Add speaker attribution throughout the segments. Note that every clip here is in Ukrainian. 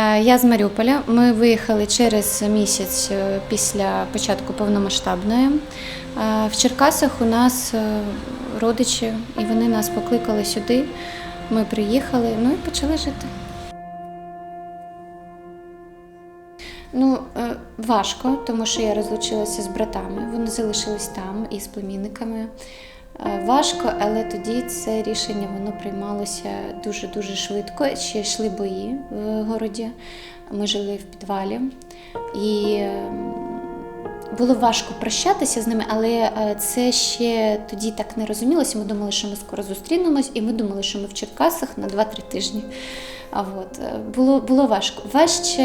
Speaker 1: Е, Я з Маріуполя. Ми виїхали через місяць е, після початку повномасштабної. Е, В Черкасах у нас родичі, і вони нас покликали сюди. Ми приїхали, ну і почали жити. Ну, важко, тому що я розлучилася з братами. Вони залишились там і з племінниками. Е, Важко, але тоді це рішення воно приймалося дуже-дуже швидко. Ще йшли бої в городі. Ми жили в підвалі. І е, було важко прощатися з ними, але е, це ще тоді так не розумілося. Ми думали, що ми скоро зустрінемось, і ми думали, що ми в Черкасах на 2-3 тижні. А от е, було, було важко. Важче,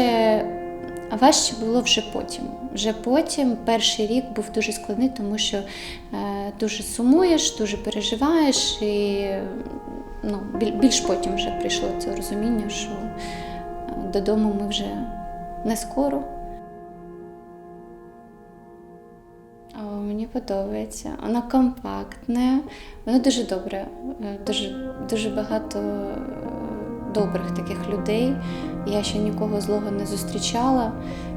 Speaker 1: важче було вже потім. Вже потім перший рік був дуже складний, тому що е, дуже сумуєш, дуже переживаєш, і ну, більш потім вже прийшло це розуміння, що е, додому ми вже не скоро. О, мені подобається. Воно компактне, воно дуже добре. Е, Дуже, дуже багато добрих таких людей. Я ще нікого злого не зустрічала.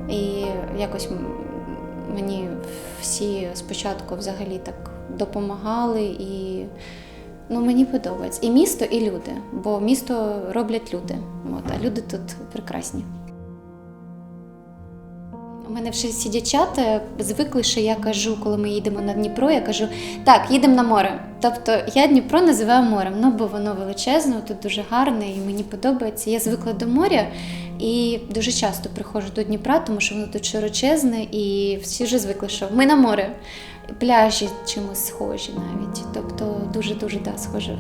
Speaker 1: І якось мені всі спочатку взагалі так допомагали і ну, мені подобається. І місто, і люди, бо місто роблять люди. От, а люди тут прекрасні. Мене всі дівчата звикли, що я кажу, коли ми їдемо на Дніпро, я кажу, так, їдемо на море. Тобто я Дніпро називаю морем, ну бо воно величезне, тут дуже гарне і мені подобається. Я звикла до моря і дуже часто приходжу до Дніпра, тому що воно тут широчезне, і всі вже звикли, що ми на море. Пляжі чимось схожі навіть. Тобто дуже-дуже да, схоже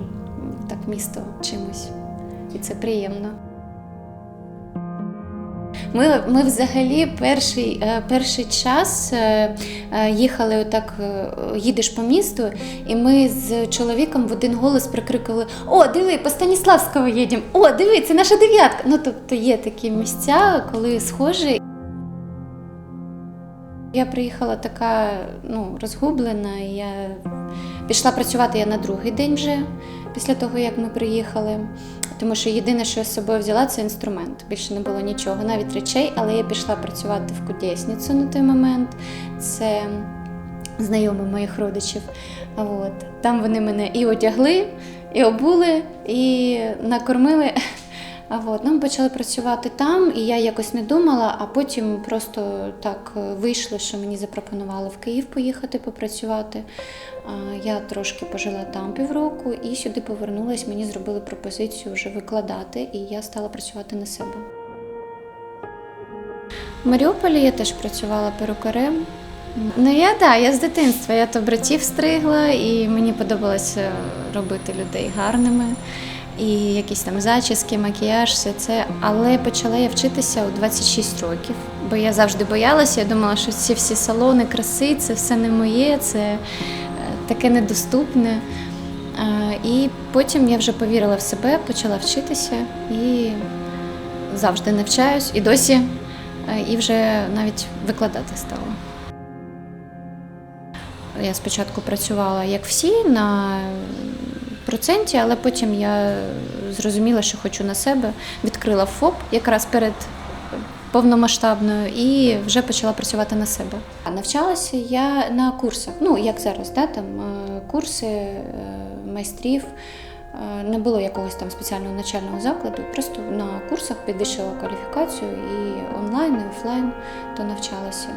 Speaker 1: так місто чимось. І це приємно. Ми, ми взагалі перший, е, перший час е, е, їхали отак, їдеш по місту, і ми з чоловіком в один голос прикрикували: О, диви, по Станіславського їдемо! О, диви, це наша дев'ятка. Ну, тобто є такі місця, коли схожі. Я приїхала така ну, розгублена, я пішла працювати я на другий день вже після того, як ми приїхали. Тому що єдине, що я з собою взяла, це інструмент. Більше не було нічого, навіть речей, але я пішла працювати в кудесницю на той момент. Це знайомі моїх родичів. От. Там вони мене і одягли, і обули, і накормили. А от, ну, ми почали працювати там, і я якось не думала, а потім просто так е, вийшло, що мені запропонували в Київ поїхати попрацювати. Я трошки пожила там півроку і сюди повернулась. Мені зробили пропозицію вже викладати, і я стала працювати на себе. В Маріуполі я теж працювала перукарем. Ну я да, я з дитинства. Я то братів стригла, і мені подобалося робити людей гарними. І якісь там зачіски, макіяж, все це. Але почала я вчитися у 26 років, бо я завжди боялася. Я думала, що ці всі салони краси, це все не моє, це е, таке недоступне. Е, І потім я вже повірила в себе, почала вчитися і завжди навчаюсь, і досі, е, і вже навіть викладати стала. Я спочатку працювала як всі на проценті, але потім я зрозуміла, що хочу на себе. Відкрила ФОП якраз перед повномасштабною і вже почала працювати на себе. Навчалася я на курсах, ну як зараз, да, там е, курси е, майстрів. Е, Не було якогось там спеціального навчального закладу, просто на курсах підвищила кваліфікацію і онлайн, і офлайн то навчалася.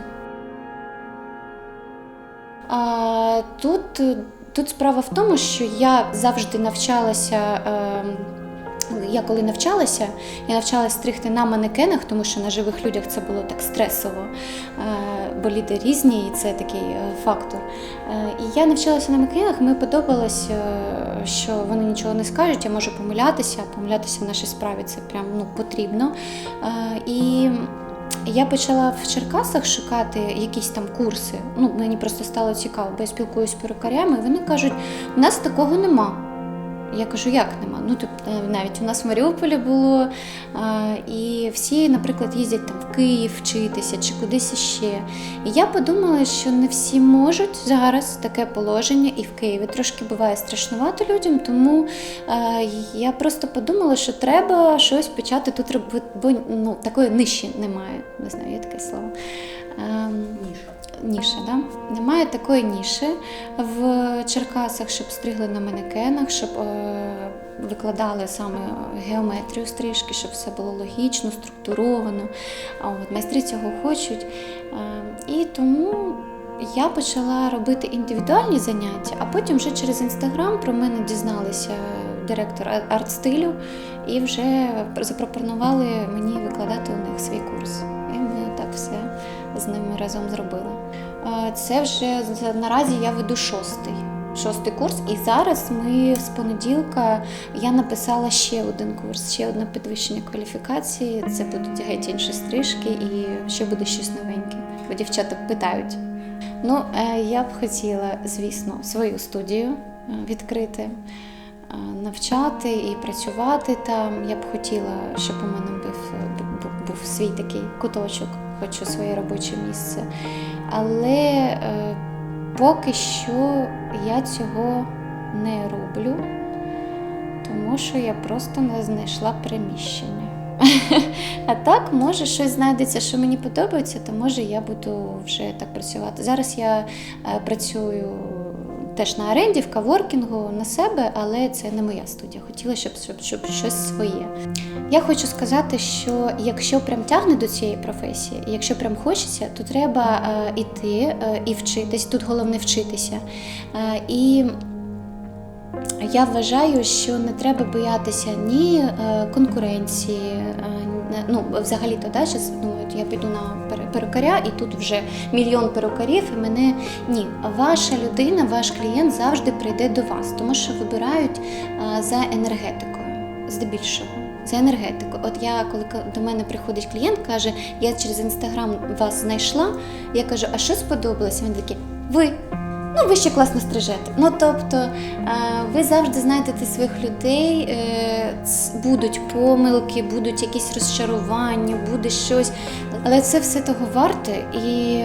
Speaker 1: А, тут, тут справа в тому, що я завжди навчалася. Е, я коли навчалася, я навчалася стригти на манекенах, тому що на живих людях це було так стресово, е, бо ліди різні, і це такий е, фактор. Е, І я навчалася на манекенах, мені подобалось, що вони нічого не скажуть, я можу помилятися, помилятися в нашій справі це прям ну, потрібно. І я почала в Черкасах шукати якісь там курси. Ну, мені просто стало цікаво, бо я спілкуюся з перукарями, і вони кажуть, у нас такого нема. Я кажу, як нема? Ну тут е, навіть у нас в Маріуполі було, і всі, наприклад, їздять там в Київ вчитися чи кудись іще. І я подумала, що не всі можуть зараз таке положення, і в Києві трошки буває страшнувато людям, тому е, я просто подумала, що треба щось почати тут робити, бо ну, такої ниші немає. Не знаю, є таке слово. Ем, Ніша, да? Немає такої ніші в Черкасах, щоб стригли на манекенах, щоб е, викладали саме геометрію стрижки, щоб все було логічно, структуровано. А от майстри цього хочуть. Е, і тому я почала робити індивідуальні заняття, а потім вже через інстаграм про мене дізналися директор арт-стилю і вже запропонували мені викладати у них свій курс. Все з ними разом зробили. Е, Це вже наразі я веду шостий. Шостий курс, і зараз ми з понеділка я написала ще один курс, ще одне підвищення кваліфікації. Це будуть геть інші стрижки, і ще буде щось новеньке. Бо дівчата питають. Ну, е, я б хотіла, звісно, свою студію е, відкрити, навчати і працювати там. Я б хотіла, щоб у мене був, бу- бу- був свій такий куточок, хочу своє робоче місце. Але е, поки що я цього не роблю, тому що я просто не знайшла приміщення. А так, може, щось знайдеться, що мені подобається, то може я буду вже так працювати. Зараз я е, працюю теж на оренді, в каворкінгу на себе, але це не моя студія. Хотіла, щоб, щоб, щоб щось своє. Я хочу сказати, що якщо прям тягне до цієї професії, якщо прям хочеться, то треба е, іти е, і вчитись. Тут головне вчитися. Е, і я вважаю, що не треба боятися ні е, конкуренції. е, Ну, взагалі то да, зараз думають, я піду на перукаря, і тут вже мільйон перукарів, і мене ні. Ваша людина, ваш клієнт завжди прийде до вас, тому що вибирають е, за енергетикою, здебільшого. За енергетику. От я, коли до мене приходить клієнт, каже, я через інстаграм вас знайшла. Я кажу, а що сподобалося? Він такий, ви. Ну, ви ще класно стрижете. Ну тобто, е, ви завжди знайдете своїх людей, е, будуть помилки, будуть якісь розчарування, буде щось. Але це все того варте, і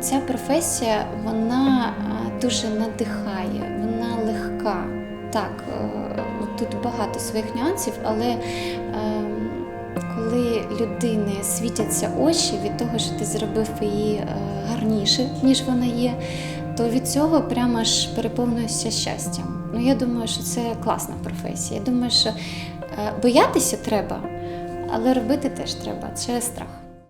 Speaker 1: ця професія вона е, дуже надихає, вона легка. Так, тут багато своїх нюансів, але ем, коли людини світяться очі від того, що ти зробив її гарніше, ніж вона є, то від цього прямо ж переповнюєшся щастям. Ну я думаю, що це класна професія. Я думаю, що е, боятися треба, але робити теж треба. Це страх.